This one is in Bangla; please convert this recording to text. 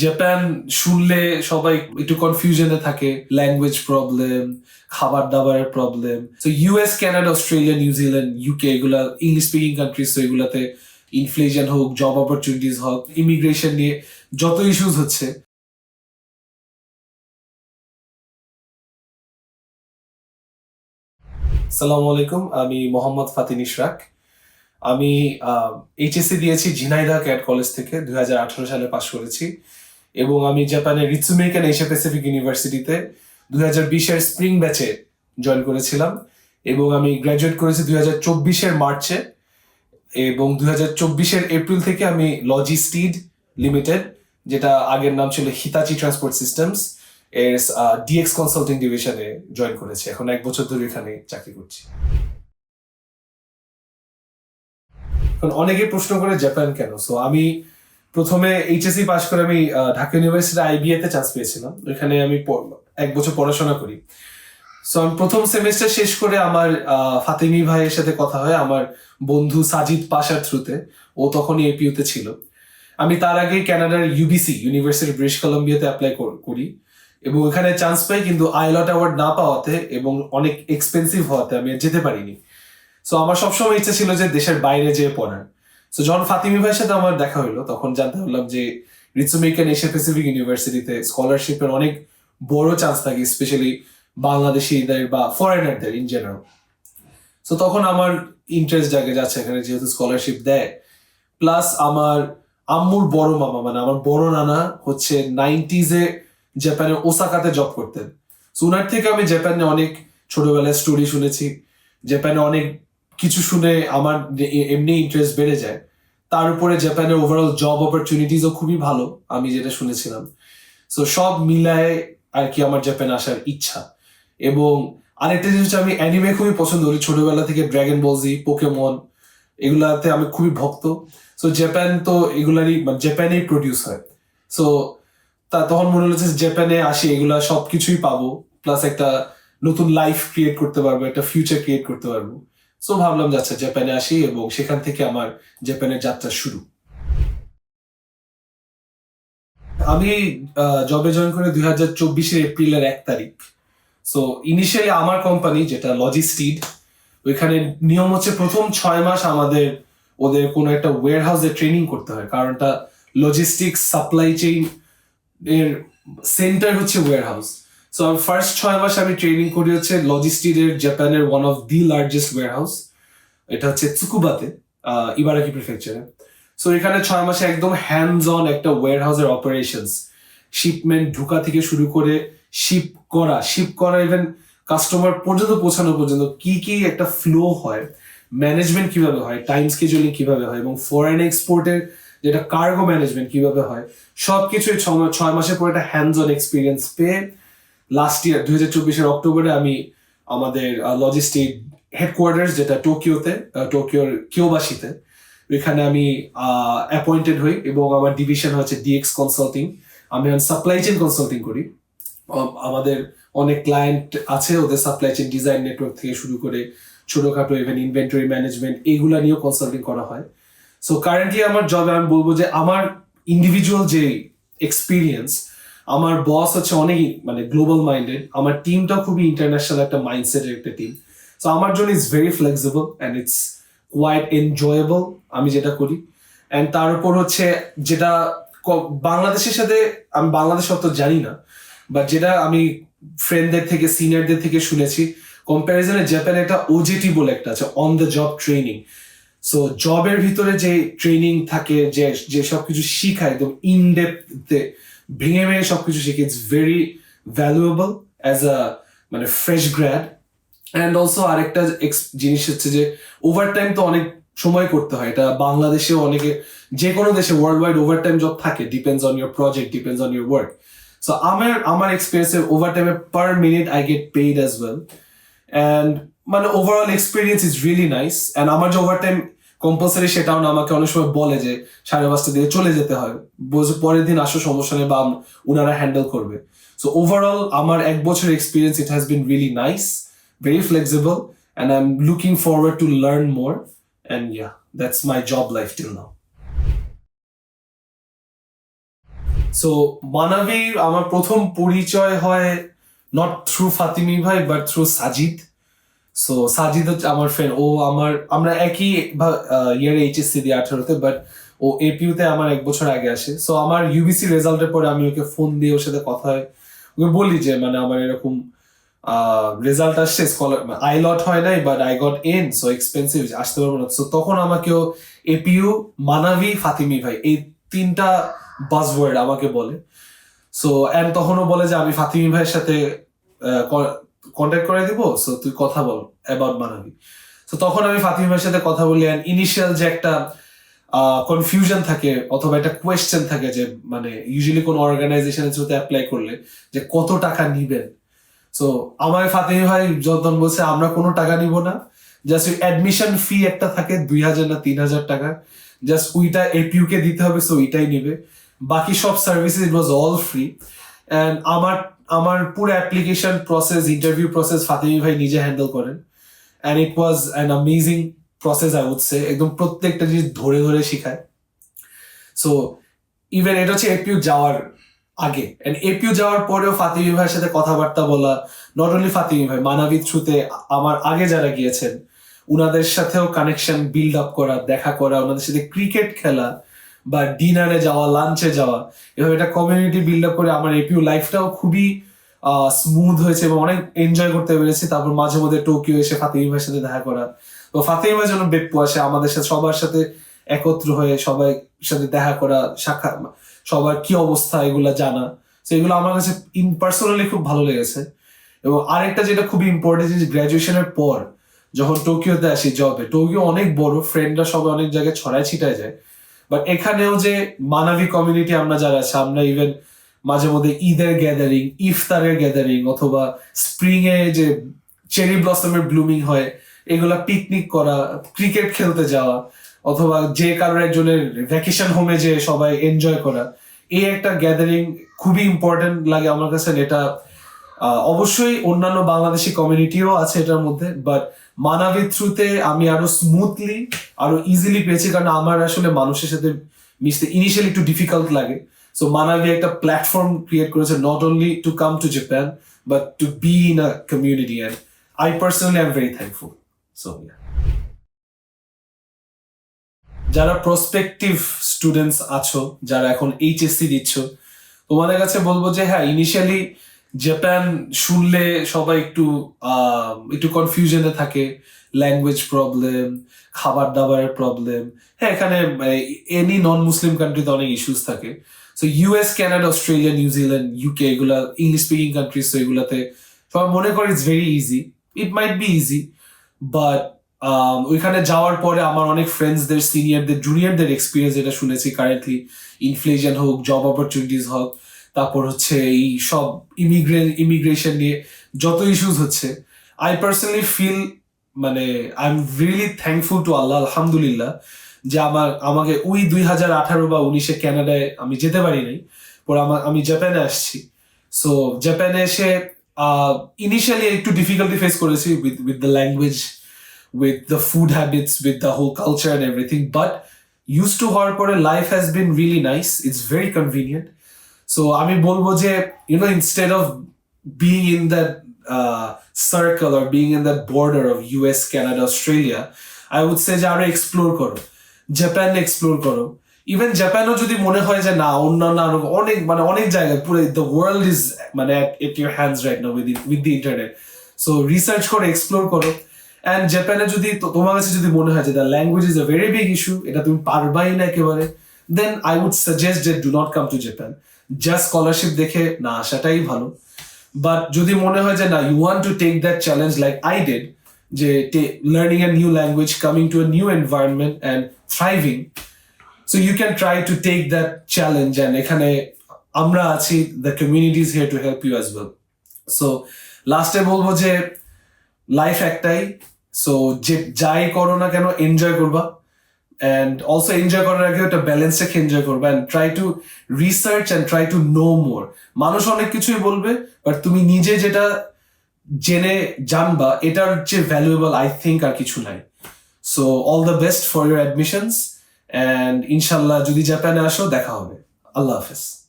জাপান শুনলে সবাই একটু কনফিউশনে থাকে ল্যাঙ্গুয়েজ প্রবলেম খাবার দাবারের প্রবলেম তো US Canada Australia New Zealand UK এগুলা ইংলিশ স্পিকিং কান্ট্রিজ তো এগুলাতে ইনফ্লেশন হোক জব অপরচুনিটিস হোক ইমিগ্রেশন নিয়ে যত ইস্যুস হচ্ছে। সালামু আলাইকুম, আমি মোহাম্মদ ফাতিন ইশরাক আমি এইচএসসি দিয়েছি ঝিনাইদা ক্যাট কলেজ থেকে, দুই হাজার আঠারো সালে পাশ করেছি। এবং আমি জাপানের রিৎসুমেকান এশিয়া প্যাসিফিক ইউনিভার্সিটিতে দুই হাজার বিশের স্প্রিং ব্যাচে জয়েন করেছিলাম এবং আমি গ্র্যাজুয়েট করেছি দুই হাজার চব্বিশের মার্চে এবং দুই হাজার চব্বিশের এপ্রিল থেকে আমি লজিস্টিড লিমিটেড যেটা আগের নাম ছিল হিতাচি ট্রান্সপোর্ট সিস্টেমস এর ডিএক্স কনসাল্টিং ডিভিশনে জয়েন করেছি। এখন এক বছর ধরে এখানে চাকরি করছি। অনেকে প্রশ্ন করে জাপান কেন? সো আমি প্রথমে এইচএসসি পাশ করে আমি ঢাকা ইউনিভার্সিটি আইবিএ তে চান্স পেয়েছিলাম। ওইখানে আমি এক বছর পড়াশোনা করি। সো আমি প্রথম সেমিস্টার শেষ করে আমার ফাতিমি ভাইয়ের সাথে কথা হয়, আমার বন্ধু সাজিদ পাশার থ্রুতে ও তখনই এপিউতে ছিল। আমি তার আগে ক্যানাডার ইউবিসি ইউনিভার্সিটি ব্রিটিশ কলম্বিয়াতে অ্যাপ্লাই করি এবং ওখানে চান্স পাই, কিন্তু আইলট অ্যাওয়ার্ড না পাওয়াতে এবং অনেক এক্সপেন্সিভ হওয়াতে আমি যেতে পারিনি। সো আমার সবসময় ইচ্ছা ছিল যে দেশের বাইরে যেয়ে পড়ার। সো যখন ফাতিমি ভাইয়ের সাথে আমার দেখা হলো তখন জানতে পারলাম যে রিৎসুমেকান এশিয়া প্যাসিফিক ইউনিভার্সিটিতে স্কলারশিপের অনেক বড় চান্স থাকে স্পেশালি বাংলাদেশিদের বা ফরেনারদের ইন জেনারেল সো তখন আমার ইন্টারেস্ট জাগে যাচ্ছে এখানে যেহেতু স্কলারশিপ দেয়। প্লাস আমার আম্মুর বড় মামা মানে আমার বড় নানা হচ্ছে নাইনটিজে জাপানের ওসাকাতে জব করতেন। সো ওনার থেকে আমি জাপানে অনেক ছোটবেলায় স্টোরি শুনেছি। জাপানে অনেক কিছু শুনে আমার এমনি ইন্টারেস্ট বেড়ে যায়। তার উপরে জাপানের ওভারঅল জব অপরচুনিটিসও খুবই ভালো, আমি যেটা শুনেছিলাম। সো সব মিলায় আর কি আমার জাপান আসার ইচ্ছা। এবং আরেকটা জিনিস আমি অ্যানিমে খুবই পছন্দ করি। ছোটবেলা থেকে ড্রাগন বলজি পোকেমন এগুলাতে আমি খুবই ভক্ত। সো জাপান তো এগুলারই জাপানেই প্রডিউস হয়। সো তা তখন মনে হচ্ছে জাপানে আসি, এগুলা সবকিছুই পাবো। প্লাস একটা নতুন লাইফ ক্রিয়েট করতে পারব, একটা ফিউচার ক্রিয়েট করতে পারব। সো ভাবলাম যে আচ্ছা জাপানে আসি এবং সেখান থেকে আমার জাপানের যাত্রা শুরু। আমি জবে জয়েন করে দুই হাজার চব্বিশের এপ্রিলের এক তারিখ। সো ইনিশিয়ালি আমার কোম্পানি যেটা লজিস্টিড ওইখানে নিয়ম হচ্ছে প্রথম ছয় মাস আমাদের, ওদের কোনো একটা ওয়ার হাউসে ট্রেনিং করতে হয়। কারণটা লজিস্টিক্স সাপ্লাই চেইন এর সেন্টার হচ্ছে ওয়ার হাউস সো ফার্স্ট ছয় মাস আমি ট্রেনিং করি হচ্ছে লজিস্টিকের জাপানের one of the largest warehouse এটা হচ্ছে চুকুবাতে ইবারাকি প্রিফেকচারে সো এখানে ছয় মাসে একদম হ্যান্ডস অন একটা ওয়ার হাউসের অপারেশনস শিপমেন্ট ঢুকা থেকে শুরু করে শিপ করা শিপ করা ইভেন কাস্টমার পর্যন্ত পৌঁছানো পর্যন্ত কি কি একটা ফ্লো হয় ম্যানেজমেন্ট কীভাবে হয় টাইম স্কেজুলিং কীভাবে হয় এবং ফরেন এক্সপোর্টের যেটা কার্গো ম্যানেজমেন্ট কীভাবে হয় সবকিছুই ছ মা- ছয় মাসের পর একটা হ্যান্ডস অন এক্সপিরিয়েন্স পেয়ে লাস্ট ইয়ার দুই হাজার চব্বিশের অক্টোবরে আমি আমাদের লজিস্টিক হেডকোয়ার্টার্স যেটা টোকিওতে টোকিওর কিওবাসিতে ওইখানে আমি অ্যাপয়েন্টেড হই এবং আমার ডিভিশন হচ্ছে ডিএক্স কনসাল্টিং আমি সাপ্লাই চেইন কনসাল্টিং করি। আমাদের অনেক ক্লায়েন্ট আছে, ওদের সাপ্লাই চেইন ডিজাইন নেটওয়ার্ক থেকে শুরু করে ছোটখাটো ইভেন ইনভেন্টরি ম্যানেজমেন্ট এইগুলা নিয়েও কনসাল্টিং করা হয়। সো কারেন্টলি আমার জবে আমি বলব যে, আমার ইন্ডিভিজুয়াল যে এক্সপিরিয়েন্স আমার বস হচ্ছে অনেক মানে গ্লোবাল মাইন্ডেড আমার টিমটা খুবই ইন্টারন্যাশনাল একটা মাইন্ডসেটের একটা টিম সো আমার জন্য it's very flexible and it's quite enjoyable আমি যেটা করি. অ্যান্ড তার উপর হচ্ছে যেটা বাংলাদেশের সাথে, আমি বাংলাদেশ অত জানি না বাট যেটা আমি ফ্রেন্ডদের থেকে সিনিয়রদের থেকে শুনেছি কম্প্যারিজনে জাপানে একটা ওজেটি বলে একটা আছে on the job training so জবের ভিতরে যে ট্রেনিং থাকে, যে যে সবকিছু শিখায়, একদম ইন ডেপথে ভেঙে ভেঙে সবকিছু শিখে it's very valuable as a মানে ফ্রেশ গ্র্যাড অ্যান্ড অলসো আরেকটা জিনিস হচ্ছে যে ওভার টাইম তো অনেক সময় করতে হয়। এটা বাংলাদেশেও অনেকে, যে কোনো দেশে world wide over time job থাকে depends on your project depends on your work so আমার আমার এক্সপিরিয়েন্সে ওভার টাইমে per minute I get paid as well and মানে overall experience is really nice and আমার যে ওভার টাইম কম্পালসারি সেটাও না, আমাকে অনেক সময় বলে যে সাড়ে পাঁচটা দিয়ে চলে যেতে হয়। পরের দিন আসো, সমস্যা নেই, বা ওনারা হ্যান্ডেল করবে। সো ওভারঅল আমার এক বছর experience it has been really nice very flexible, and i'm looking forward to learn more. And yeah, that's my job life till now. So Manabi আমার প্রথম পরিচয় হয় নট থ্রু ফাতিমি ভাই but through Sajid. So Sajid হচ্ছে আমার ফ্রেন্ড ও আমার, আমরা একই ইয়ার এইচএসসি দিয়ে আঠারোতে বাট ও এপিউতে আমার এক বছর আগে আসে। সো আমার ইউবিসি রেজাল্টের পরে আমি ওকে ফোন দিয়ে ওর সাথে কথা হয়। ওকে বলি যে মানে আমার এরকম রেজাল্ট আসছে স্কলার আই লট হয় নাই but I got an so expensive আসতে পারব না। সো তখন আমাকেও এপিইউ মানাবি ফাতিমি ভাই, এই তিনটা বাজওয়ার্ড আমাকে বলে। সো এন্ড তখনও বলে যে, আমি ফাতিমি ভাইয়ের সাথে কন্ট্যাক্ট করে দিব সো তুই কথা বল অ্যাবাউট মানাবি সো তখন আমি ফাতিমি ভাইয়ের সাথে কথা বলি অ্যান্ড ইনিশিয়াল যে একটা কনফিউশন থাকে অথবা একটা কোয়েশ্চেন থাকে যে মানে ইউজুয়ালি কোনো অর্গানাইজেশনের সাথে অ্যাপ্লাই করলে যে কত টাকা নিবেন। সো আমার ফাতিমি ভাই যতন বলছে, আমরা কোনো টাকা নিব না। জাস্ট ওই অ্যাডমিশন ফি একটা থাকে, দুই হাজার না তিন হাজার টাকা। জাস্ট ওইটা এপিউ কে দিতে হবে সো ওইটাই নেবে। বাকি সব services it was all free and আমার আমার পুরো application process interview process Fatimi ভাই নিজে হ্যান্ডেল করেন। And it was an amazing process I would say একদম প্রত্যেকটা জিনিস ধরে ধরে শেখায়। সো ইভেন এটা হচ্ছে এপিউ যাওয়ার আগে। এন্ড এপিউ যাওয়ার পরেও ফাতিমি ভাইয়ের সাথে কথাবার্তা বলা নট অনলি ফাতিমি ভাই, মানাবি থ্রুতে আমার আগে যারা গিয়েছেন, উনাদের সাথেও কানেকশন বিল্ড আপ করা, দেখা করা ওনাদের সাথে ক্রিকেট খেলা বা ডিনারে যাওয়া লাঞ্চে যাওয়া, এভাবে একটা কমিউনিটি বিল্ড আপ করে আমার এপিউ লাইফটাও খুবই স্মুথ হয়েছে এবং অনেক এনজয় করতে পেরেছি। তারপর মাঝে মধ্যে টোকিও এসে ভাইয়ের সাথে দেখা করা। তো ভাই যেন বেপ্পু আসে, আমাদের সাথে, সবার সাথে একত্র হয়ে সবাই সাথে দেখা করা সাক্ষাৎ সবার কি অবস্থা এগুলা জানা। তো এগুলো আমার কাছে ইন পার্সোনালি খুব ভালো লেগেছে। এবং আরেকটা যেটা খুবই ইম্পর্টেন্ট যে গ্রাজুয়েশনের পর যখন টোকিওতে আসি জবে টোকিও অনেক বড় ফ্রেন্ডরা সবাই অনেক জায়গায় ছড়ায় ছিটায় যায়। বাট এখানেও যে মানাবি কমিউনিটি আমরা যারা আছে, আমরা ইভেন মাঝে মধ্যে ঈদের গ্যাদারিং ইফতারের গ্যাদারিং অথবা স্প্রিং এ যে চেরি ব্লসমের ব্লুমিং হয়, এগুলা পিকনিক করা ক্রিকেট খেলতে যাওয়া, অথবা যে কারোর একজনের ভ্যাকেশন হোমে যে সবাই এনজয় করা, এই একটা গ্যাদারিং খুবই ইম্পর্টেন্ট লাগে আমার কাছে। এটা অবশ্যই অন্যান্য বাংলাদেশি কমিউনিটিও আছে এটার মধ্যে বাট মানাবির থ্রুতে আমি আরও স্মুথলি আরও ইজিলি পেয়েছি, কারণ আমার আসলে মানুষের সাথে মিশতে ইনিশিয়ালি একটু ডিফিকাল্ট লাগে। সো মানাবি একটা প্ল্যাটফর্ম ক্রিয়েট করেছে not only to come to Japan but to be in a community and I personally I am very thankful so যারা প্রসপেক্টিভ স্টুডেন্টস আছো, যারা এখন এইচএসসি দিচ্ছ, তোমাদের কাছে বলব যে হ্যাঁ ইনিশিয়ালি জাপান শুনলে সবাই একটু একটু কনফিউশনে থাকে ল্যাঙ্গুয়েজ প্রবলেম খাবার দাবারের প্রবলেম হ্যাঁ এখানে এনি নন মুসলিম কান্ট্রিতে অনেক ইস্যুস থাকে। So US Canada Australia New Zealand UK এগুলা ইংলিশ স্পিকিং কান্ট্রিজ তো এগুলাতে সবাই মনে করে it's very easy it might be easy but ওইখানে যাওয়ার পরে আমার অনেক ফ্রেন্ডসদের সিনিয়রদের জুনিয়রদের এক্সপিরিয়েন্স যেটা শুনেছি। কারেন্টলি ইনফ্লেশন হোক জব অপরচুনিটিস হোক তারপর হচ্ছে এই সব ইমিগ্রে ইমিগ্রেশন নিয়ে যত ইস্যুস হচ্ছে আই পার্সোনালি ফিল মানে I am really thankful to Allah, আলহামদুলিল্লাহ, যে আমার, আমাকে ওই দুই হাজার আঠারো বা উনিশে ক্যানাডায় আমি যেতে পারি নাই, পরে আমার আমি জাপানে আসছি সো জাপানে এসে ইনিশিয়ালি একটু ডিফিকাল্টি ফেস করেছি with with the language with the food habits with the whole culture and everything but used to হওয়ার পরে life has been really nice. It's very convenient. So আমি বলব যে know instead of being in that uh, circle or being in that border of US, Canada, Australia, I would say যে আরও এক্সপ্লোর করো। জাপান এক্সপ্লোর করো। ইভেন জাপানও যদি মনে হয় যে না অন্যান্য আরও অনেক মানে অনেক জায়গায় পুরো দ্য ওয়ার্ল্ড ইজ মানে at your hands right now with with the internet so research করে এক্সপ্লোর করো। অ্যান্ড জাপানে যদি তোমার কাছে যদি মনে হয় যে the language is a very big issue এটা তুমি পারবাই না একেবারে দেন আই উড সাজেস্ট যে do not come to Japan just scholarship দেখে না আসাটাই ভালো। বাট যদি মনে হয় যে না you want to take that challenge like I did যে learning a new language coming to a new environment and thriving so you can try to take that challenge and এখানে আমরা আছি the communities here to help you as well so লাস্টে বলব যে লাইফ একটাই সো যে যাই করো না কেন এনজয় করবা। অ্যান্ড অলসো এনজয় করার আগে একটা ব্যালেন্স রেখে এনজয় করবে and try to research and try to know more মানুষ অনেক কিছুই বলবে বাট তুমি নিজে যেটা জেনে জানবা, এটার যে ভ্যালুয়েবল আই থিঙ্ক আর কিছু নাই। So all the best for your admissions and ইনশাল্লাহ যদি জাপানে আসো, দেখা হবে। আল্লাহ হাফেজ।